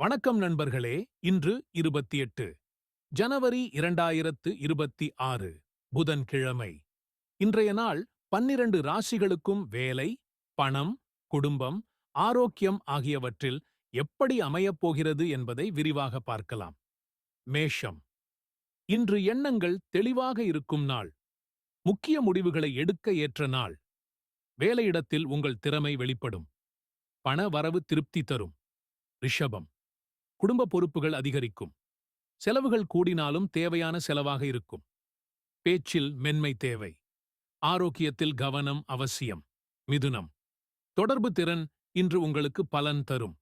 வணக்கம் நண்பர்களே இன்று இருபத்தி எட்டு ஜனவரி இரண்டாயிரத்து இருபத்தி ஆறு புதன்கிழமை. இன்றைய நாள் பன்னிரண்டு ராசிகளுக்கும் வேலை பணம் குடும்பம் ஆரோக்கியம் ஆகியவற்றில் எப்படி அமையப் போகிறது என்பதை விரிவாக பார்க்கலாம். மேஷம் இன்று எண்ணங்கள் தெளிவாக இருக்கும் நாள். முக்கிய முடிவுகளை எடுக்க ஏற்ற நாள். வேலையிடத்தில் உங்கள் திறமை வெளிப்படும். பண வரவு திருப்தி தரும். ரிஷபம் குடும்ப பொறுப்புகள் அதிகரிக்கும். செலவுகள் கூடினாலும் தேவையான செலவாக இருக்கும். பேச்சில் மென்மை தேவை. ஆரோக்கியத்தில் கவனம் அவசியம். மிதுனம். தொடர்பு திறன் இன்று உங்களுக்கு பலன் தரும்.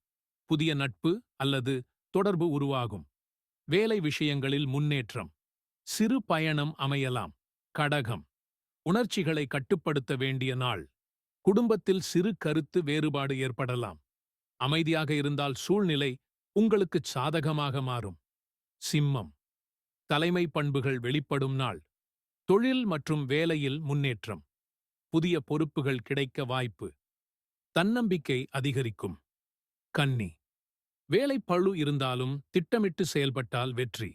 புதிய நட்பு அல்லது தொடர்பு உருவாகும். வேலை விஷயங்களில் முன்னேற்றம். சிறு பயணம் அமையலாம். கடகம். உணர்ச்சிகளை கட்டுப்படுத்த வேண்டிய நாள். குடும்பத்தில் சிறு கருத்து வேறுபாடு ஏற்படலாம். அமைதியாக இருந்தால் சூழ்நிலை உங்களுக்குச் சாதகமாக மாறும். சிம்மம். தலைமை பண்புகள் வெளிப்படும் நாள். தொழில் மற்றும் வேலையில் முன்னேற்றம். புதிய பொறுப்புகள் கிடைக்க வாய்ப்பு. தன்னம்பிக்கை அதிகரிக்கும். கன்னி. வேலைப்பழு இருந்தாலும் திட்டமிட்டு செயல்பட்டால் வெற்றி.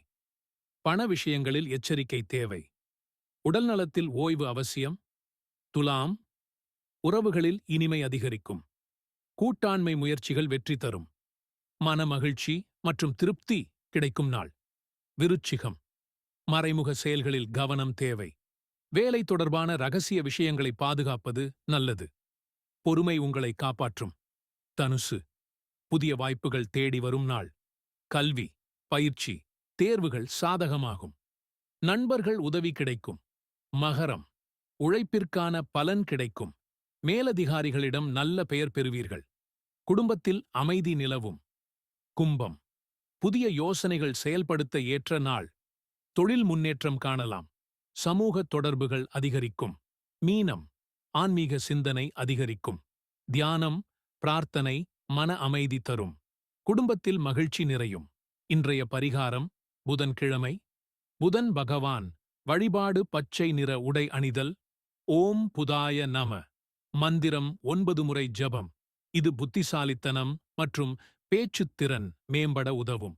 பண விஷயங்களில் எச்சரிக்கை தேவை. உடல்நலத்தில் ஓய்வு அவசியம். துலாம். உறவுகளில் இனிமை அதிகரிக்கும். கூட்டாண்மை முயற்சிகள் வெற்றி தரும். மனமகிழ்ச்சி மற்றும் திருப்தி கிடைக்கும் நாள். விருச்சிகம். மறைமுக செயல்களில் கவனம் தேவை. வேலை தொடர்பான ரகசிய விஷயங்களை பாதுகாப்பது நல்லது. பொறுமை உங்களை காப்பாற்றும். தனுசு. புதிய வாய்ப்புகள் தேடி வரும் நாள். கல்வி பயிற்சி தேர்வுகள் சாதகமாகும். நண்பர்கள் உதவி கிடைக்கும். மகரம். உழைப்பிற்கான பலன் கிடைக்கும். மேலதிகாரிகளிடம் நல்ல பெயர் பெறுவீர்கள். குடும்பத்தில் அமைதி நிலவும். கும்பம். புதிய யோசனைகள் செயல்படுத்த ஏற்ற நாள். தொழில் முன்னேற்றம் காணலாம். சமூக தொடர்புகள் அதிகரிக்கும். மீனம். ஆன்மீக சிந்தனை அதிகரிக்கும். தியானம் பிரார்த்தனை மன அமைதி தரும். குடும்பத்தில் மகிழ்ச்சி நிறையும். இன்றைய பரிகாரம் புதன்கிழமை. புதன் பகவான் வழிபாடு பச்சை நிற உடை அணிதல். ஓம் புதாய நம. மந்திரம் ஒன்பது முறை ஜபம். இது புத்திசாலித்தனம் மற்றும் பேச்சுத்திறன் மேம்பட உதவும்.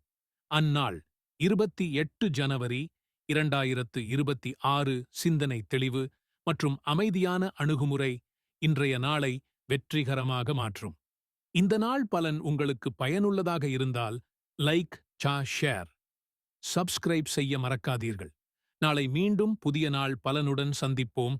அந்நாள் இருபத்தி எட்டு ஜனவரி இரண்டாயிரத்து இருபத்தி ஆறு சிந்தனை தெளிவு மற்றும் அமைதியான அணுகுமுறை இன்றைய நாளை வெற்றிகரமாக மாற்றும். இந்த நாள் பலன் உங்களுக்கு பயனுள்ளதாக இருந்தால் லைக் சா ஷேர். சப்ஸ்கிரைப் செய்ய மறக்காதீர்கள். நாளை மீண்டும் புதிய நாள் பலனுடன் சந்திப்போம்.